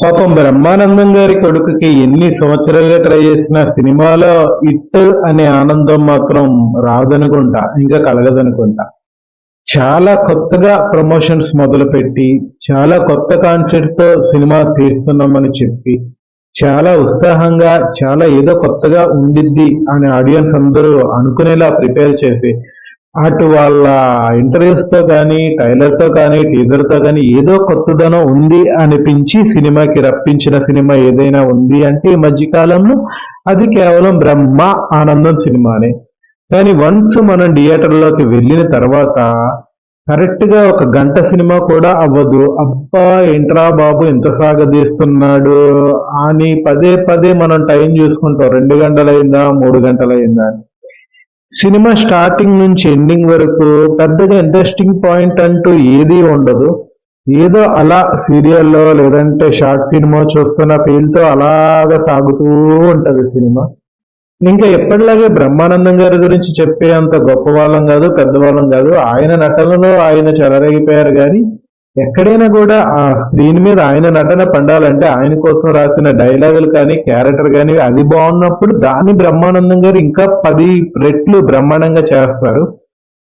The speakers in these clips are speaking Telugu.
పాపం బ్రహ్మానందం గారి కొడుకుకి ఎన్ని సంవత్సరాలుగా ట్రై చేసిన సినిమాలో ఇట్ అనే ఆనందం మాత్రం రాదనుకుంటా ఇంకా కలగదనుకుంటా. చాలా కొత్తగా ప్రమోషన్స్ మొదలుపెట్టి చాలా కొత్త కాన్సెప్ట్తో సినిమా తీస్తున్నామని చెప్పి చాలా ఉత్సాహంగా చాలా ఏదో కొత్తగా ఉండిద్ది అని ఆడియన్స్ అందరూ అనుకునేలా ప్రిపేర్ చేసి అటు వాళ్ళ ఇంటర్వ్యూస్తో కానీ టైలర్తో తో కానీ టీజర్తో కానీ ఏదో కొత్తదనం ఉంది అనిపించి సినిమాకి రప్పించిన సినిమా ఏదైనా ఉంది అంటే ఈ మధ్యకాలంలో అది కేవలం బ్రహ్మ ఆనందం సినిమానే. కానీ వన్స్ మనం థియేటర్లోకి వెళ్ళిన తర్వాత కరెక్ట్గా ఒక గంట సినిమా కూడా అవ్వదు. అబ్బా ఏంట్రా బాబు ఎంత సాగదీస్తున్నాడు అని పదే పదే మనం టైం చూసుకుంటాం. రెండు గంటలైందా మూడు గంటలైందా అని. సినిమా స్టార్టింగ్ నుంచి ఎండింగ్ వరకు పెద్దగా ఇంట్రెస్టింగ్ పాయింట్ అంటూ ఏదీ ఉండదు. ఏదో అలా సీరియల్లో లేదంటే షార్ట్ సినిమా చూస్తున్న ఫీల్తో అలాగా సాగుతూ ఉంటది సినిమా. ఇంకా ఎప్పటిలాగే బ్రహ్మానందం గారి గురించి చెప్పే అంత గొప్ప వాళ్ళం కాదు పెద్దవాళ్ళం కాదు. ఆయన నటనలో ఆయన చెలరేగిపోయారు కానీ ఎక్కడైనా కూడా ఆ స్క్రీన్ మీద ఆయన నటన పండాలంటే ఆయన కోసం రాసిన డైలాగులు కానీ క్యారెక్టర్ కానీ అది బాగున్నప్పుడు దాన్ని బ్రహ్మానందం గారు ఇంకా పది రెట్లు బ్రహ్మాండంగా చేస్తారు.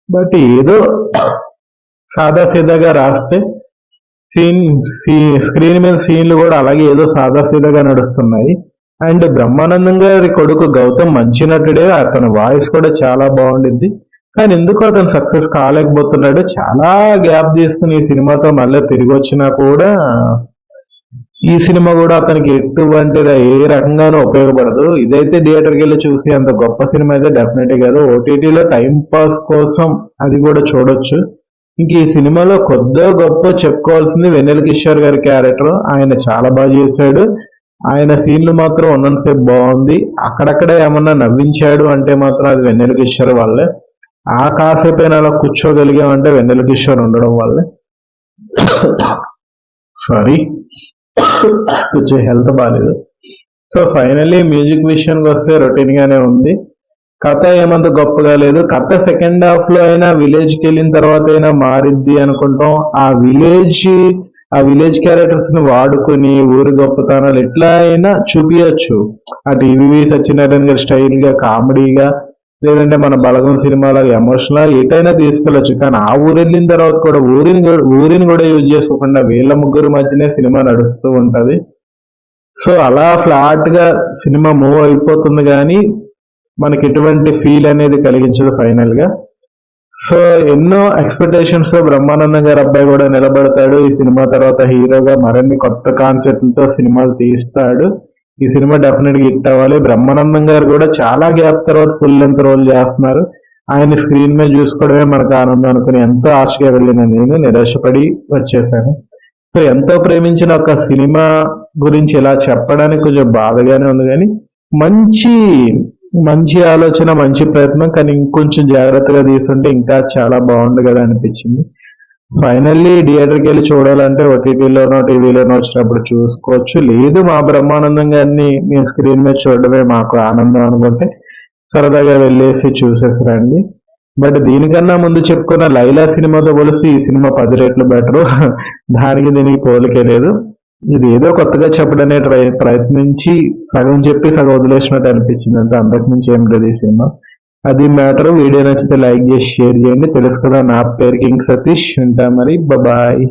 బట్ ఏదో సాదా సీదాగా రాస్తే సీన్ స్క్రీన్ మీద సీన్లు కూడా అలాగే ఏదో సాదా సీదాగా నడుస్తున్నాయి. అండ్ బ్రహ్మానందం గారి కొడుకు గౌతమ్ మంచి నటుడే అతని వాయిస్ కూడా చాలా బాగుండింది కానీ ఎందుకు అతను సక్సెస్ కాలేకపోతున్నాడు. చాలా గ్యాప్ తీసుకుని ఈ సినిమాతో మళ్ళీ తిరిగి వచ్చినా కూడా ఈ సినిమా కూడా అతనికి ఎటువంటి ఏ రకంగానూ ఉపయోగపడదు. ఇదైతే థియేటర్కి వెళ్ళి చూసి అంత గొప్ప సినిమా అయితే డెఫినెట్ కాదు. ఓటీటీలో టైం పాస్ కోసం అది కూడా చూడొచ్చు. ఇంక ఈ సినిమాలో కొద్దో గొప్ప చెప్పుకోవాల్సింది వెన్నెల కిషోర్ గారి క్యారెక్టర్. ఆయన చాలా బాగా చేశాడు. ఆయన సీన్లు మాత్రం ఉన్నంతసేపు బాగుంది. అక్కడక్కడ ఏమన్నా నవ్వించాడు అంటే మాత్రం అది వెన్నెల కిషోర్ వల్లే. ఆ కాసేపైనా అలా కూర్చోగలిగామంటే వెన్నెల కిషోర్ ఉండడం వల్లే. సారీ కొంచెం హెల్త్ బాగాలేదు సో ఫైనల్లీ మ్యూజిక్ విషయానికి వస్తే రొటీన్ గానే ఉంది. కథ ఏమంత గొప్పగా లేదు. కథ సెకండ్ హాఫ్లో అయినా విలేజ్కి వెళ్ళిన తర్వాత అయినా మారిద్ది అనుకుంటాం. ఆ విలేజ్ ఆ విలేజ్ క్యారెక్టర్స్ని వాడుకొని ఊరి గొప్పతనాలు ఎట్లా అయినా చూపించచ్చు ఆ టీవీ సత్యనారాయణ గారి స్టైల్గా కామెడీగా లేదంటే మన బలగం సినిమాలో ఎమోషనల్ ఎటైనా తీసుకెళ్ళొచ్చు. కానీ ఆ ఊరు వెళ్ళిన తర్వాత కూడా ఊరిని ఊరిని కూడా యూజ్ చేసుకోకుండా వీళ్ళ ముగ్గురు మధ్యనే సినిమా నడుస్తూ ఉంటుంది. సో అలా ఫ్లాట్గా సినిమా మూవ్ అయిపోతుంది కానీ మనకి ఎటువంటి ఫీల్ అనేది కలిగించదు ఫైనల్గా. సో ఎన్నో ఎక్స్పెక్టేషన్స్తో బ్రహ్మానందం గారి అబ్బాయి కూడా నిలబడతాడు. ఈ సినిమా తర్వాత హీరోగా మరిన్ని కొత్త కాన్సెప్ట్లతో సినిమాలు తీస్తాడు. ఈ సినిమా డెఫినెట్గా హిట్ అవ్వాలి. బ్రహ్మానందం గారు కూడా చాలా గ్యాప్ తర్వాత ఫుల్ లెంత్ రోల్ చేస్తున్నారు. ఆయన స్క్రీన్ మీద చూసుకోవడమే మనకు ఆనందం అనుకుని ఎంతో ఆశగా వెళ్ళిన నేను నిరాశపడి వచ్చేసాను. సో ఎంతో ప్రేమించిన ఒక సినిమా గురించి ఇలా చెప్పడానికి కొంచెం బాధగానే ఉంది కానీ మంచి మంచి ఆలోచన మంచి ప్రయత్నం కానీ ఇంకొంచెం జాగ్రత్తగా తీసుంటే ఇంకా చాలా బాగుండు కదా అనిపించింది. ఫైనల్లీ థియేటర్కి వెళ్ళి చూడాలంటే ఓటీటీలోనో టీవీలోనో వచ్చినప్పుడు చూసుకోవచ్చు. లేదు మా బ్రహ్మానందం గారిని మేము స్క్రీన్ మీద చూడడమే మాకు ఆనందం అనుకుంటే సరదాగా వెళ్ళేసి చూసేసి రండి బట్ దీనికన్నా ముందు చెప్పుకున్న లైలా సినిమాతో పోలిసి ఈ సినిమా పది రెట్లు బెటర్. దానికి దీనికి పోలికే లేదు. ఇది ఏదో కొత్తగా చెప్పడనే ట్రై ప్రయత్నించి సగం చెప్పి సగం వదిలేసినట్టు అనిపించింది అంటే అంతకుమించి ఏం లేదు ఈ సినిమా. అది మ్యాటర్ వీడియో నచ్చితే లైక్ చేసి షేర్ చేయండి. తెలుసు కదా నా పేరు కింగ్ సతీష్. ఉంటా మరి. బాయ్